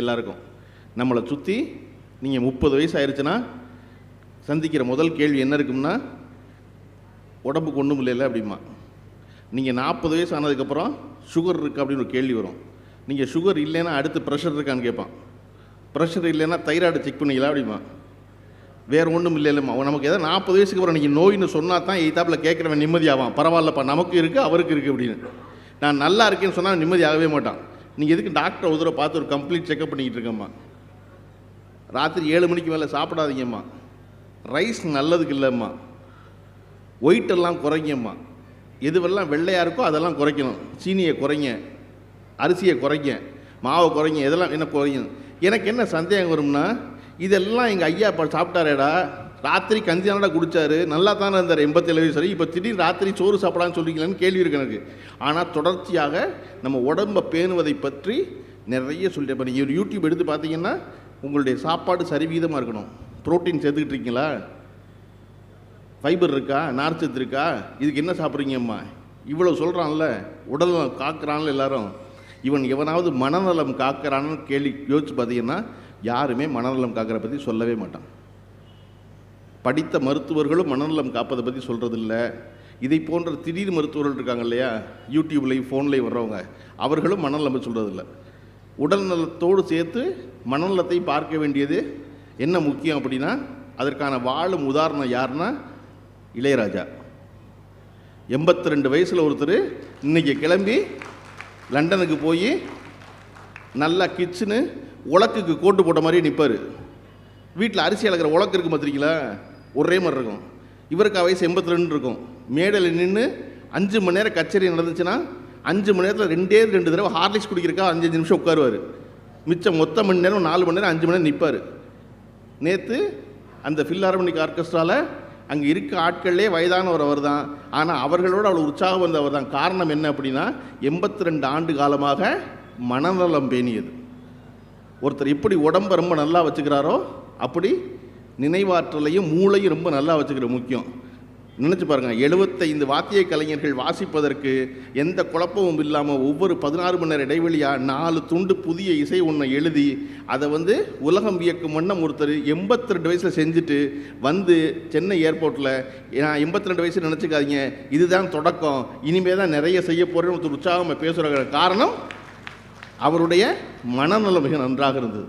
எல்லாருக்கும். நம்மளை சுற்றி நீங்கள் முப்பது வயசு ஆயிடுச்சுன்னா சந்திக்கிற முதல் கேள்வி என்ன இருக்கும்னா உடம்புக்கு ஒன்றும் இல்லைல்ல அப்படிமா நீங்கள் நாற்பது வயசு ஆனதுக்கப்புறம் சுகர் இருக்குது அப்படின்னு ஒரு கேள்வி வரும். நீங்கள் சுகர் இல்லைன்னா அடுத்து ப்ரெஷர் இருக்கான்னு கேட்பான். ப்ரெஷர் இல்லைன்னா தைராய்டு செக் பண்ணிக்கலாம் அப்படிமா வேறு ஒன்றும் இல்லை இல்லைம்மா நமக்கு எதாவது நாற்பது வயசுக்கு அப்புறம் நீங்கள் நோயின்னு சொன்னால் தான் எய்தாப்பில் கேட்குறவன் நிம்மதியாவான். பரவாயில்லப்பா நமக்கு இருக்குது அவருக்கு இருக்குது அப்படின்னு. நான் நல்லா இருக்கேன்னு சொன்னால் நிம்மதியாகவே மாட்டான். நீங்கள் எதுக்கு டாக்டரை ஒரு பார்த்து ஒரு கம்ப்ளீட் செக்அப் பண்ணிக்கிட்டு இருக்கம்மா? ராத்திரி ஏழு மணிக்கு மேலே சாப்பிடாதீங்கம்மா. ரைஸ் நல்லதுக்கு இல்லைம்மா. ஒயிட்டெல்லாம் குறைங்கம்மா. எதுவெல்லாம் வெள்ளையாக இருக்கோ அதெல்லாம் குறைக்கணும். சீனியை குறைங்க. அரிசியை குறைங்க. மாவை குறைங்க. இதெல்லாம் என்ன குறையும் எனக்கு என்ன சந்தேகம் வரும்னா இதெல்லாம் எங்கள் ஐயா இப்போ சாப்பிட்டாரேடா. ராத்திரி கஞ்சி தானடா குடிச்சாரு? நல்லா தானே இருந்தார் எண்பத்தேழு வயசு சரி இப்போ திடீர்னு ராத்திரி சோறு சாப்பிடான்னு சொல்லிக்கலான்னு கேள்வி இருக்கு எனக்கு. ஆனால் தொடர்ச்சியாக நம்ம உடம்பை பேணுவதை பற்றி நிறைய சொல்லிட்டு இப்போ நீங்கள் யூடியூப் எடுத்து பார்த்தீங்கன்னா உங்களுடைய சாப்பாடு சரிவீதமாக இருக்கணும். புரோட்டீன் சேர்த்துக்கிட்டு இருக்கீங்களா? ஃபைபர் இருக்கா? நார்ச்சத்து இருக்கா? இதுக்கு என்ன சாப்பிட்றீங்கம்மா இவ்வளோ சொல்கிறான்ல உடல் நலம் காக்கிறான்ல எல்லாரும். இவன் எவனாவது மனநலம் காக்கிறான்னு கேள்வி யோசிச்சு பார்த்தீங்கன்னா யாருமே மனநலம் காக்கிற பற்றி சொல்லவே மாட்டான். படித்த மருத்துவர்களும் மனநலம் காப்பதை பற்றி சொல்கிறதில்ல இதை போன்ற திடீர் மருத்துவர்கள் இருக்காங்க இல்லையா? யூடியூப்லேயும் ஃபோன்லேயும் வர்றவங்க. அவர்களும் மனநலம் சொல்கிறதில்ல உடல் நலத்தோடு சேர்த்து மனநலத்தை பார்க்க வேண்டியது என்ன முக்கியம் அப்படின்னா அதற்கான வாழும் உதாரணம் யாருன்னா இளையராஜா. எண்பத்தி ரெண்டு வயசில் ஒருத்தர் இன்னைக்கு கிளம்பி லண்டனுக்கு போய் நல்லா கிச்சனு உலக்குக்கு கோட்டு போட்ட மாதிரியே நிற்பார் வீட்டில் அரிசி அளக்கிற உலக்கு இருக்கு பார்த்துருக்கீங்களா ஒரே மாதிரி இருக்கும். இவருக்கு வயசு எண்பத்தி ரெண்டு இருக்கும். மேடையில் நின்று அஞ்சு மணி நேரம் கச்சேரி நடந்துச்சுன்னா அஞ்சு மணி நேரத்தில் ரெண்டே ரெண்டு தடவை ஹார்லிக்ஸ் குடிக்கிறக்கா அஞ்சு அஞ்சு நிமிஷம் உட்காருவார். மிச்சம் மொத்த மணி நேரம் நாலு மணி நேரம் அஞ்சு மணி நேரம் நிற்பார் நேற்று அந்த ஃபில்ஹார்மோனிக் ஆர்கெஸ்ட்ராவில் அங்கே இருக்க ஆட்கள்லே வயதானவர் அவர் தான். ஆனால் அவர்களோட அவ்வளோ உற்சாகம் வந்தவர் தான். காரணம் என்ன அப்படின்னா எண்பத்தி ரெண்டு ஆண்டு காலமாக மனநலம் பேணியது. ஒருத்தர் எப்படி உடம்பை ரொம்ப நல்லா வச்சுக்கிறாரோ அப்படி நினைவாற்றலையும் மூளையும் ரொம்ப நல்லா வச்சுக்கிற முக்கியம். நினச்சி பாருங்கள் எழுபத்தைந்து வாத்திய கலைஞர்கள் வாசிப்பதற்கு எந்த குழப்பமும் இல்லாமல் ஒவ்வொரு பதினாறு மணி நேரம் இடைவெளியாக நாலு துண்டு புதிய இசை ஒன்றை எழுதி அதை வந்து உலகம் வியக்கும் வண்ணம் ஒருத்தர் எண்பத்தி ரெண்டு வயசில் செஞ்சுட்டு வந்து சென்னை ஏர்போர்ட்டில் நான் எண்பத்தி ரெண்டு வயசு நினச்சிக்காதீங்க இதுதான் தொடக்கம் இனிமேல் தான் நிறைய செய்ய போகிறேன்னு ஒருத்தர் உற்சாகமாக பேசுகிற காரணம் அவருடைய மனநலம் மிக நன்றாக இருந்தது.